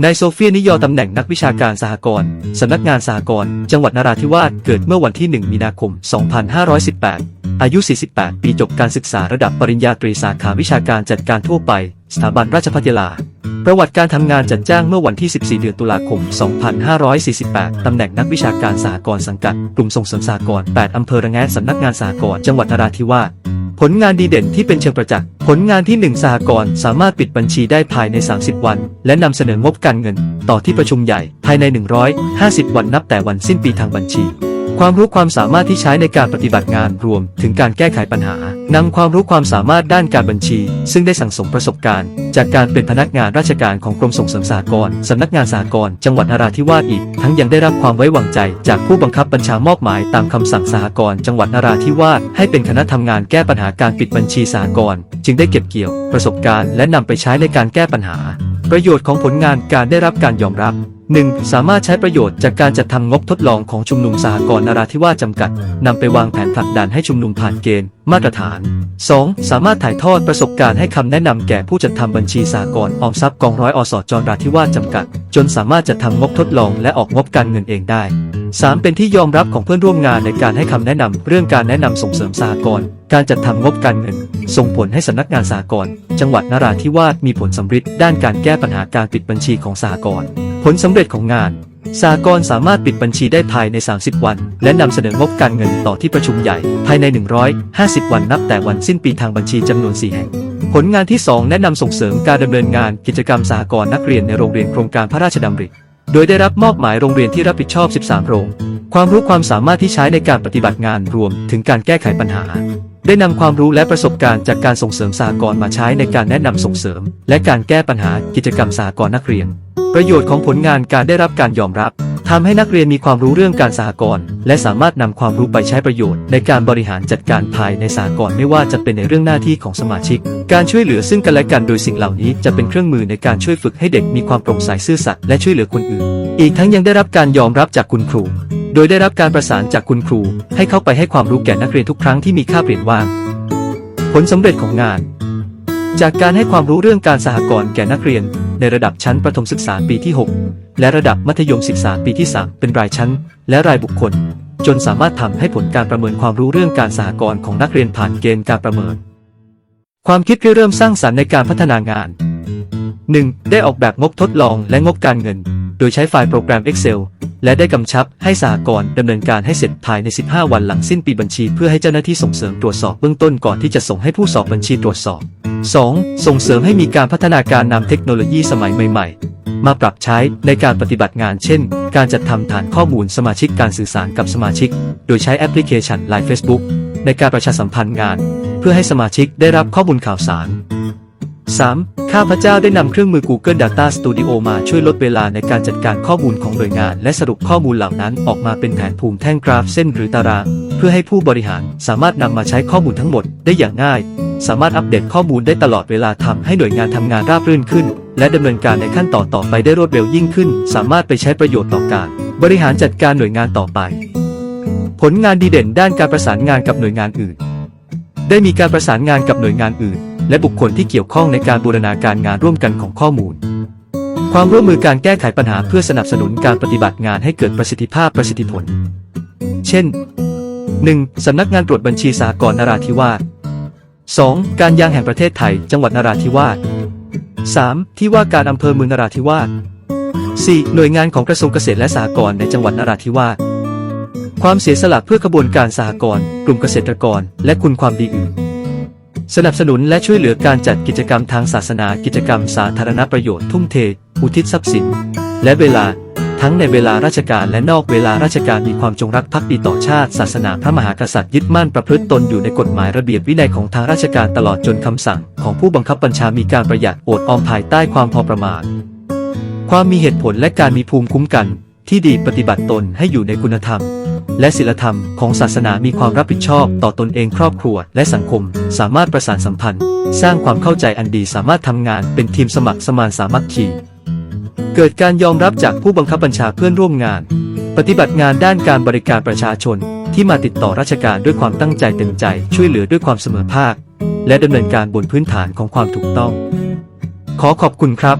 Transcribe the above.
นายโซเฟียนิยอตำแหน่งนักวิชาการสหกรณ์สำนักงานสหกรณ์จังหวัดนราธิวาสเกิดเมื่อวันที่ 1 มีนาคม 2518 อายุ 48 ปีจบการศึกษาระดับปริญญาตรีสาขาวิชาการจัดการทั่วไป สถาบันราชภัฏยาลา ประวัติการทำงานจัดจ้างเมื่อวันที่ 14 เดือนตุลาคม 2548 ตำแหน่งนักวิชาการสหกรณ์สังกัด กลุ่มส่งเสริมสหกรณ์ 8 อำเภอระแงะสำนักงานสหกรณ์จังหวัดนราธิวาส ผลงานดีเด่นที่เป็นเชิงประจักษ์ ผลงานที่ 1 สหกรณ์สามารถปิดบัญชีได้ภายใน 30 วัน และนำเสนองบการเงิน ต่อที่ประชุมใหญ่ภายใน 150 วันนับแต่วันสิ้นปีทางบัญชี ความรู้ความสามารถที่ใช้ในการปฏิบัติงานรวมถึงการแก้ไขปัญหานำความรู้ความสามารถด้านการบัญชี ซึ่งได้สั่งสมประสบการณ์ จากการเป็นพนักงานราชการของกรมส่งเสริมสหกรณ์สำนักงานสหกรณ์จังหวัดนราธิวาสอีก ทั้งยังได้รับความไว้วางใจ จากผู้บังคับบัญชามอบหมายตามคำสั่งสหกรณ์จังหวัดนราธิวาสให้เป็นคณะทำงานแก้ปัญหาการปิดบัญชีสหกรณ์จึงได้เก็บเกี่ยว ประสบการณ์และนำไปใช้ในการแก้ปัญหา ประโยชน์ของผลงานการได้รับการยอมรับ 1. สามารถใช้ประโยชน์จากการจัดทำงบทดลองของชุมนุมสหกรณ์นราธิวาสจำกัดนำไปวางแผนผลักดันให้ชุมนุมผ่านเกณฑ์มาตรฐาน 2. สามารถถ่ายทอดประสบการณ์ให้คำแนะนำแก่ผู้จัดทำบัญชีสหกรณ์ออมทรัพย์กองร้อยอสจนราธิวาสจำกัด จนสามารถจัดทำงบทดลองและออกงบการเงินเองได้ 3. เป็นที่ยอมรับของเพื่อนร่วมงานในการให้คำแนะนำเรื่องการแนะนำส่งเสริมสหกรณ์การจัดทำงบการเงิน ส่งผลให้สำนักงานสหกรณ์จังหวัดนราธิวาสมีผลสำเร็จด้านการแก้ปัญหาการปิดบัญชีของสหกรณ์ ผลสำเร็จของงานสหกรสามารถปิดบัญชีได้ภายใน 30 วัน และนำเสนองบการเงินต่อที่ประชุมใหญ่ ภายใน 150 วันนับแต่วันสิ้นปีทางบัญชีจำนวน 4 แห่ง ผลงานที่ 2 แนะนำส่งเสริมการดำเนินงานกิจกรรมสหกรณ์นักเรียนในโรงเรียนโครงการพระราชดำริ โดยได้รับมอบหมายโรงเรียนที่รับผิดชอบ 13 โรง ความรู้ความสามารถที่ใช้ในการปฏิบัติงานรวมถึงการแก้ไขปัญหา ได้นำความรู้และประสบการณ์จากการส่งเสริมสหกรณ์มาใช้ในการแนะนำส่งเสริม และการแก้ปัญหากิจกรรมสหกรณ์นักเรียน ประโยชน์ของผลงานการได้รับการยอมรับทำให้นักเรียนมีความรู้เรื่องการสหกรณ์และสามารถนำความรู้ไปใช้ประโยชน์ ในการบริหารจัดการภายในสหกรณ์ไม่ว่าจะเป็นในเรื่องหน้าที่ของสมาชิก การช่วยเหลือซึ่งกันและกันโดยสิ่งเหล่านี้จะเป็นเครื่องมือในการช่วยฝึกให้เด็กมีความโปร่งใสซื่อสัตย์และช่วยเหลือคนอื่น อีกทั้งยังได้รับการยอมรับจากคุณครู โดยได้รับการประสานจากคุณครู ให้เข้าไปให้ความรู้แก่นักเรียนทุกครั้งที่มีค่าเปลี่ยนว่างผลสำเร็จของงาน จากการให้ความรู้เรื่องการสหกรณ์แก่นักเรียน ในระดับชั้นประถมศึกษาปีที่ 6 และระดับมัธยมศึกษาปีที่ 3 เป็นรายชั้น และรายบุคคล จนสามารถทำให้ผลการประเมินความรู้เรื่องการสหกรณ์ของนักเรียนผ่านเกณฑ์การประเมิน ความคิดที่เริ่มสร้างสรรค์ในการพัฒนางาน 1. ได้ออกแบบงบทดลองและงบการเงิน โดยใช้ไฟล์โปรแกรม Excel และได้กำชับให้สหกรณ์ดำเนินการให้เสร็จภายใน 15 วันหลังสิ้นปีบัญชี เพื่อให้เจ้าหน้าที่ส่งเสริมตรวจสอบเบื้องต้นก่อนที่จะส่งให้ผู้สอบบัญชีตรวจสอบ 2. ส่งเสริมให้มีการพัฒนาการนำเทคโนโลยีสมัยใหม่ ๆ มาปรับใช้ในการปฏิบัติงาน เช่น การจัดทำฐานข้อมูลสมาชิกการสื่อสารกับสมาชิก โดยใช้แอปพลิเคชัน Line Facebook ในการประชาสัมพันธ์งาน เพื่อให้สมาชิกได้รับข้อมูลข่าวสาร 3. ข้าพเจ้าได้นำเครื่องมือ Google Data Studio มาช่วยลดเวลาในการจัดการข้อมูลของหน่วยงาน และสรุปข้อมูลเหล่านั้นออกมาเป็นแผนภูมิแท่งกราฟเส้นหรือตาราง เพื่อให้ผู้บริหารสามารถนำมาใช้ข้อมูลทั้งหมดได้อย่างง่าย สามารถอัปเดตข้อมูลได้ตลอดเวลาทำให้หน่วยงานทำงานราบรื่นขึ้น และดำเนินการในขั้นต่อต่อไปได้รวดเร็วยิ่งขึ้น สามารถไปใช้ประโยชน์ต่อการ บริหารจัดการหน่วยงานต่อไป ผลงานดีเด่นด้านการประสานงานกับหน่วยงานอื่น ได้มีการประสานงานกับหน่วยงานอื่น และบุคคลที่เกี่ยวข้องในการบูรณาการงานร่วมกันของข้อมูล ความร่วมมือการแก้ไขปัญหาเพื่อสนับสนุนการปฏิบัติงานให้เกิดประสิทธิภาพประสิทธิผล เช่น 1. สำนักงานตรวจบัญชีสากลนราธิวาส 2. การยางแห่งประเทศไทย จังหวัดนราธิวาส 3. ที่ว่าการอำเภอเมืองนราธิวาส 4. หน่วยงานของกระทรวงเกษตรและสหกรณ์ในจังหวัดนราธิวาส ความเสียสละเพื่อขบวนการสหกรณ์กลุ่มเกษตรกร และคุณความดีอื่น สนับสนุนและช่วยเหลือการจัดกิจกรรมทางศาสนากิจกรรมสาธารณประโยชน์ทุ่มเท อุทิศทรัพย์สิน และเวลา ทั้งในเวลาราชการและนอกเวลาราชการมีความจงรักภักดีต่อชาติ ศาสนาพระมหากษัตริย์ยึดมั่นประพฤติตนอยู่ในกฎหมายระเบียบวินัยของทางราชการตลอดจนคำสั่ง ของผู้บังคับบัญชามีการประหยัดอดออมภายใต้ความพอประมาณ ความมีเหตุผลและการมีภูมิคุ้มกัน ที่ดีปฏิบัติตนให้อยู่ในคุณธรรม และศีลธรรมของศาสนามีความรับผิดชอบต่อตนเองครอบครัว และสังคม สามารถประสานสัมพันธ์ สร้างความเข้าใจอันดีสามารถทำงานเป็นทีมสมัครสมานสามัคคี เกิดการยอมรับจากผู้บังคับบัญชาเพื่อนร่วมงาน ปฏิบัติงานด้านการบริการประชาชน ที่มาติดต่อราชการด้วยความตั้งใจเต็มใจ ช่วยเหลือด้วยความเสมอภาค และดำเนินการบนพื้นฐานของความถูกต้อง ขอขอบคุณครับ